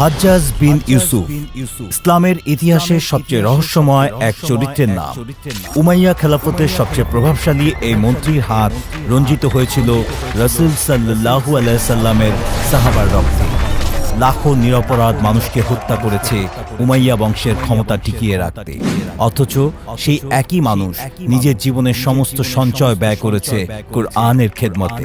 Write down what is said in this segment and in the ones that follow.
হাজ্জাজ বিন ইউসুফ ইসলামের ইতিহাসের সবচেয়ে রহস্যময় এক চরিত্রের নাম। উমাইয়া খেলাফতের সবচেয়ে প্রভাবশালী এই মন্ত্রীর হাত রঞ্জিত হয়েছিল রসুল সাল্লু আলাইসাল্লামের সাহাবার রক্তে। লাখো নিরপরাধ মানুষকে হত্যা করেছে উমাইয়া বংশের ক্ষমতা টিকিয়ে রাখতে। অথচ সেই একই মানুষ নিজের জীবনের সমস্ত সঞ্চয় ব্যয় করেছে কোরআনের খেদমতে।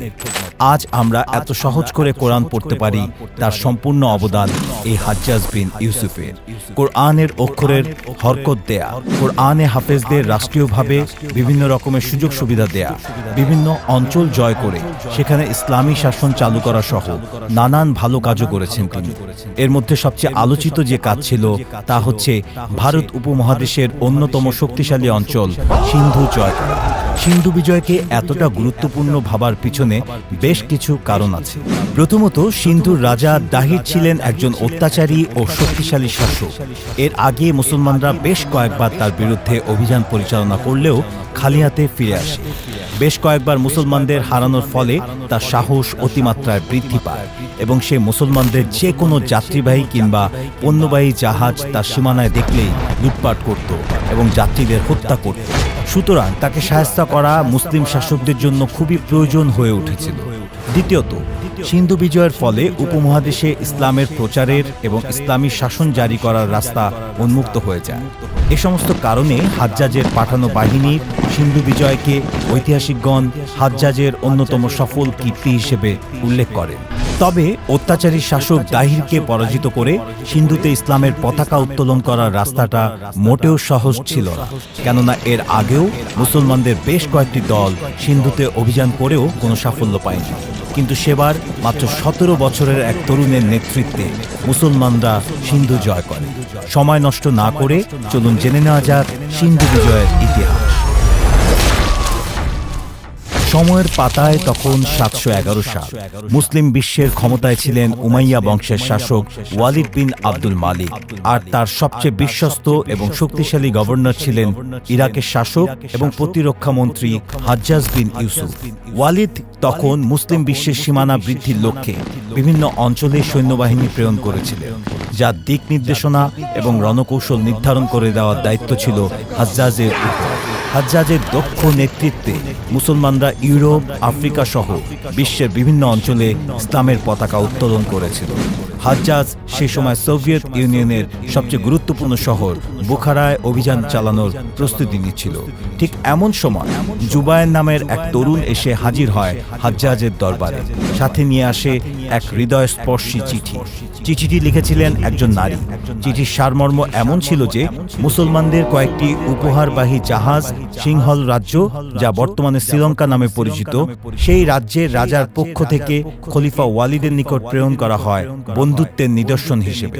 আজ আমরা এত সহজ করে কোরআন পড়তে পারি, তার সম্পূর্ণ অবদান এই হাজ্জাজ বিন ইউসুফের। কোরআনের অক্ষরের হরকত দেয়া, কোরআনে হাফেজদের রাষ্ট্রীয়ভাবে বিভিন্ন রকমের সুযোগ সুবিধা দেয়া, বিভিন্ন অঞ্চল জয় করে সেখানে ইসলামী শাসন চালু করা সহ নানান ভালো কাজও করেছেন তিনি। এর মধ্যে সবচেয়ে আলোচিত যে কাজ ছিল তা হচ্ছে ভারত উপমহাদেশের অন্যতম শক্তিশালী অঞ্চল, সিন্ধু জয় সিন্ধু বিজয়কে এতটা গুরুত্বপূর্ণ ভাবার পিছনে বেশ কিছু কারণ আছে। প্রথমত, সিন্ধুর রাজা দাহির ছিলেন একজন অত্যাচারী ও শক্তিশালী শাসক। এর আগে মুসলমানরা বেশ কয়েকবার তার বিরুদ্ধে অভিযান পরিচালনা করলেও খালি হাতে ফিরে আসে। বেশ কয়েকবার মুসলমানদের হারানোর ফলে তার সাহস অতিমাত্রায় বৃদ্ধি পায় এবং সে মুসলমানদের যে কোনো যাত্রীবাহী কিংবা পণ্যবাহী জাহাজ তার সীমানায় দেখলেই লুটপাট করত এবং যাত্রীদের হত্যা করত। সুতরাং তাকে সাহায্য করা মুসলিম শাসকদের জন্য খুবই প্রয়োজন হয়ে উঠেছিল। দ্বিতীয়ত সিন্ধু বিজয়ের ফলে উপমহাদেশে ইসলামের প্রচারের এবং ইসলামী শাসন জারি করার রাস্তা উন্মুক্ত হয়ে যায়। এ সমস্ত কারণে হাজ্জাজের পাঠানো বাহিনীর সিন্ধু বিজয়কে ঐতিহাসিকগণ হাজ্জাজের অন্যতম সফল কীর্তি হিসেবে উল্লেখ করেন। তবে অত্যাচারী শাসক দাহিরকে পরাজিত করে সিন্ধুতে ইসলামের পতাকা উত্তোলন করার রাস্তাটা মোটেও সহজ ছিল না। কেননা এর আগেও মুসলমানদের বেশ কয়েকটি দল সিন্ধুতে অভিযান করেও কোনো সাফল্য পায়নি। কিন্তু সেবার মাত্র সতেরো বছরের এক তরুণের নেতৃত্বে মুসলমানরা সিন্ধু জয় করে। সময় নষ্ট না করে চলুন জেনে নেওয়া যাক সিন্ধু বিজয়ের ইতিহাস। সময়ের পাতায় তখন সাতশো এগারো সাল। মুসলিম বিশ্বের ক্ষমতায় ছিলেন উমাইয়া বংশের শাসক ওয়ালিদ বিন আব্দুল মালিক। আর তার সবচেয়ে বিশ্বস্ত এবং শক্তিশালী গভর্নর ছিলেন ইরাকের শাসক এবং প্রতিরক্ষা মন্ত্রী হাজ্জাজ বিন ইউসুফ। ওয়ালিদ তখন মুসলিম বিশ্বের সীমানা বৃদ্ধির লক্ষ্যে বিভিন্ন অঞ্চলে সৈন্যবাহিনী প্রেরণ করেছিলেন যার দিক নির্দেশনা এবং রণকৌশল নির্ধারণ করে দেওয়ার দায়িত্ব ছিল হাজ্জাজের উপর। হাজ্জাজের দক্ষ নেতৃত্বে মুসলমানরা ইউরোপ, আফ্রিকা সহ বিশ্বের বিভিন্ন অঞ্চলে ইসলামের পতাকা উত্তোলন করেছিল। হাজ্জাজ সে সময় সোভিয়েত ইউনিয়নের সবচেয়ে গুরুত্বপূর্ণ শহর বুখারায় অভিযান চালানোর প্রস্তুতি নিচ্ছিল। ঠিক এমন সময় জুবায়ের নামের এক তরুণ এসে হাজির হয় হাজ্জাজের দরবারে। সাথে নিয়ে আসে এক হৃদয়স্পর্শী চিঠি। চিঠিটি লিখেছিলেন একজন নারী। চিঠির সারমর্ম এমন ছিল যে মুসলমানদের কয়েকটি উপহারবাহী জাহাজ সিংহল রাজ্য যা বর্তমানে শ্রীলঙ্কা নামে পরিচিত সেই রাজ্যের রাজার পক্ষ থেকে খলিফা ওয়ালিদের নিকট প্রেরণ করা হয় বন্ধুত্বের নিদর্শন হিসেবে।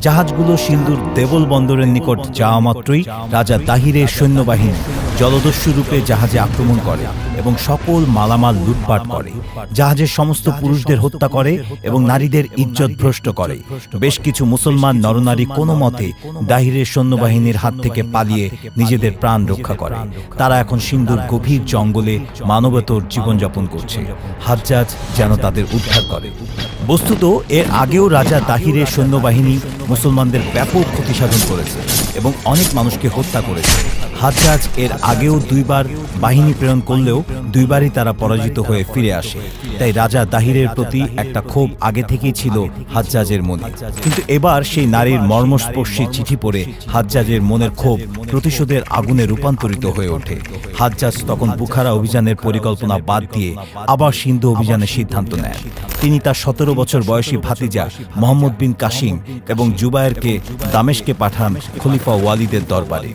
জাহাজগুলো সিন্ধুর দেবল বন্দরের নিকট যাওয়া মাত্রই রাজা দাহিরের সৈন্যবাহিনী জলদস্যু রূপে জাহাজে আক্রমণ করে এবং সকল মালামাল লুটপাট করে। জাহাজের সমস্ত পুরুষদের হত্যা করে এবং নারীদের ইজ্জত ভ্রষ্ট করে। বেশ কিছু মুসলমান নরনারী কোনো মতে দাহিরের সৈন্যবাহিনীর হাত থেকে পালিয়ে নিজেদের প্রাণ রক্ষা করে। তারা এখন সিন্ধুর গভীর জঙ্গলে মানবতর জীবনযাপন করছে। হাজ্জাজ যেন তাদের উদ্ধার করে। বস্তুত, এর আগেও রাজা দাহিরের সৈন্যবাহিনী মুসলমানদের ব্যাপক ক্ষতিসাধন করেছে এবং অনেক মানুষকে হত্যা করেছে। হাজ্জাজ এর আগেও দুইবার বাহিনী প্রেরণ করলেও দুইবারই তারা পরাজিত হয়ে ফিরে আসে। তাই রাজা দাহিরের প্রতি একটা ক্ষোভ আগে থেকেই ছিল হাজ্জাজের মনে। কিন্তু এবার সেই নারীর মর্মস্পর্শী চিঠি পড়ে হাজ্জাজের মনের ক্ষোভ প্রতিশোধের আগুনে রূপান্তরিত হয়ে ওঠে। হাজ্জাজ তখন বুখারা অভিযানের পরিকল্পনা বাদ দিয়ে আবার সিন্ধু অভিযানের সিদ্ধান্ত নেন। তিনি তার সতেরো বছর বয়সী ভাতিজা মোহাম্মদ বিন কাসিম এবং জুবায়েরকে দামেশকে পাঠান খলিফা ওয়ালিদের দরবারে।